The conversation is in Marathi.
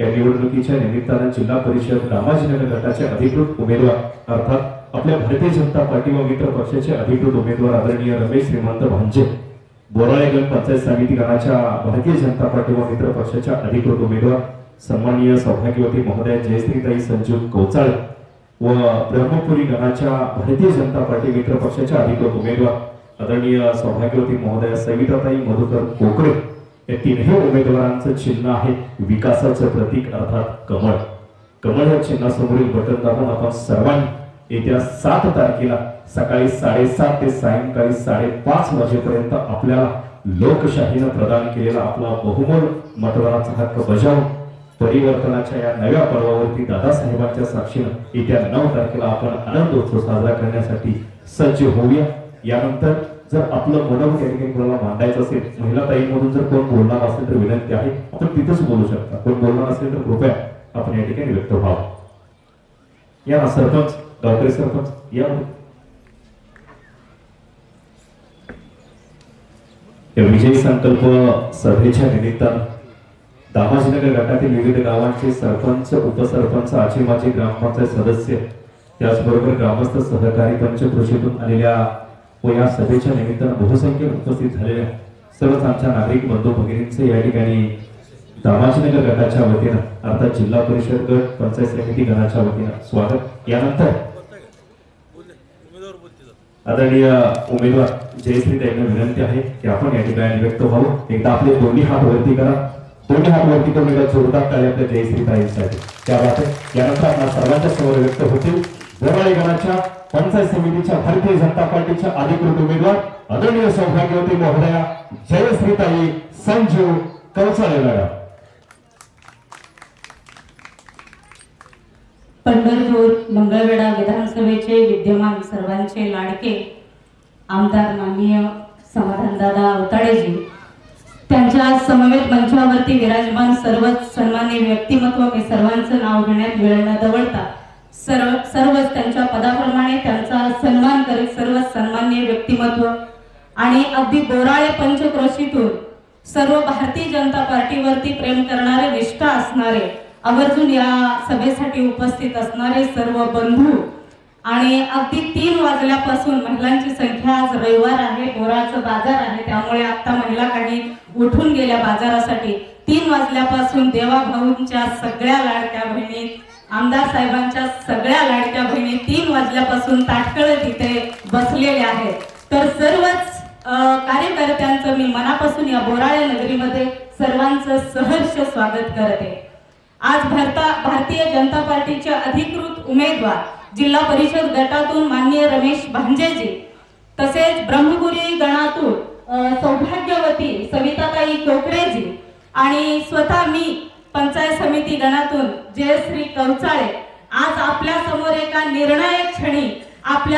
या निवडणुकीच्या निमित्तानं जिल्हा परिषद रामाजीनगर गटाचे अधिकृत उमेदवार अर्थात आपल्या भारतीय जनता पार्टी व मित्र पक्षाचे अधिकृत उमेदवार आदरणीय रमेश श्रीमंत भांजे बोराळेगण पंचायत समिती गणाच्या भारतीय जनता पार्टी व मित्र पक्षाच्या अधिकृत उमेदवार सन्माननीय सौभाग्यवती महोदय जयश्रीताई संजीव कोचाळ व ब्रह्मपुरी गणाच्या भारतीय जनता पार्टी मित्र पक्षाच्या अधिकृत उमेदवार आदरणीय सौभाग्यवती महोदय सविताताई मधुकर कोकरे. या तीनही उमेदवारांचं चिन्ह आहे. विकासाचं प्रतीक अर्थात कमळ. कमळ या चिन्हासमोरील बटन दाबून आपण सर्वांनी येत्या सात तारखेला सकाळी साडेसात ते सायंकाळी साडेपाच वाजेपर्यंत आपल्याला लोकशाहीनं प्रदान केलेला आपला बहुमोल मतदानाचा हक्क बजावून परिवर्तनाच्या या नव्या पर्वावरती दादासाहेबांच्या साक्षीनं येत्या नऊ तारखेला आपण आनंदोत्सव साजरा करण्यासाठी सज्ज होऊया. यानंतर जर आपलं मनोगत या ठिकाणी कोणाला मांडायचं असेल महिला ताईंमधून जर कोण बोलणार असेल तर विनंती आहे तर तिथंच बोलू शकता. कोण बोलणार असेल तर कृपया आपण या ठिकाणी व्यक्त व्हावं. या ना सरपंच गावकरी सरपंच या. या विजयी संकल्प सभेच्या निमित्तानं दामाजीनगर गटातील विविध गावांचे सरपंच उपसरपंच आजी माजी ग्रामपंचायत सदस्य त्याचबरोबर ग्रामस्थ सहकारी पंचकृषीतून आलेल्या व या सभेच्या निमित्तानं बहुसंख्य उपस्थित झालेल्या सर्वच आमच्या नागरिक बंधू भगिनींचे या ठिकाणी दामाजीनगर गटाच्या वतीनं अर्थात जिल्हा परिषद गट पंचायत समिती गणाच्या वतीनं स्वागत. यानंतर आदरणीय उमेदवार जयश्री त्यांना विनंती आहे की आपण या ठिकाणी व्यक्त व्हावं. एकदा आपले दोन्ही हात वरती करा. दोन्ही हात वरती करून एकदा जोरदार टाळी आपल्या जयश्री ताईंसाठी. त्या बाबतीत यानंतर आपल्या सर्वांच्या समोर व्यक्त होतील. गणाच्या पंचायत समितीच्या भारतीय जनता पार्टीच्या अधिकृत उमेदवार आदरणीय सौभाग्यवती महोदया जयश्रीताई संजीव कौसाळे मॅडम पंढरपूर मंगळवेढा विधानसभेचे विद्यमान सर्वांचे लाडके आमदार माननीय समाधानदादा अवताडेजी त्यांच्या समवेत मंचावरती विराजमान सर्वच सन्मान्य व्यक्तिमत्व मी सर्वांचं नाव घेण्यात वेळ न दवडता सर्व सर्वच त्यांच्या पदाप्रमाणे त्यांचा सन्मान करीत सर्व सन्मान्य व्यक्तिमत्व आणि अगदी बोराळे पंचक्रोशीतून सर्व भारतीय जनता पार्टीवरती प्रेम करणारे निष्ठा असणारे आवर्जून या सभेसाठी उपस्थित असणारे सर्व बंधू आणि अगदी तीन वाजल्यापासून महिलांची संख्या आज रविवार आहे बोराचं बाजार आहे त्यामुळे आता महिला काही उठून गेल्या बाजारासाठी तीन वाजल्यापासून देवाभाऊंच्या सगळ्या लाडक्या बहिणी आमदार साहेबांच्या सगळ्या लाडक्या बहिणी तीन वाजल्यापासून ताटकळत इथे बसलेल्या आहेत. तर सर्वच कार्यकर्त्यांचं मी मनापासून या बोराळे नगरीमध्ये सर्वांचं सहर्ष स्वागत करते. आज भारता भारतीय जनता पार्टीचे अधिकृत उमेदवार जिल्हा परिषद गटातून माननीय रमेश भांजेजी तसेच ब्रह्मपुरी गणातून सौभाग्यवती सविताताई कोकरेजी आणि स्वतः मी पंचायत समिती गणातून जयश्री कवचाळे. आज आपल्यासमोर एका निर्णायक क्षणी आपल्या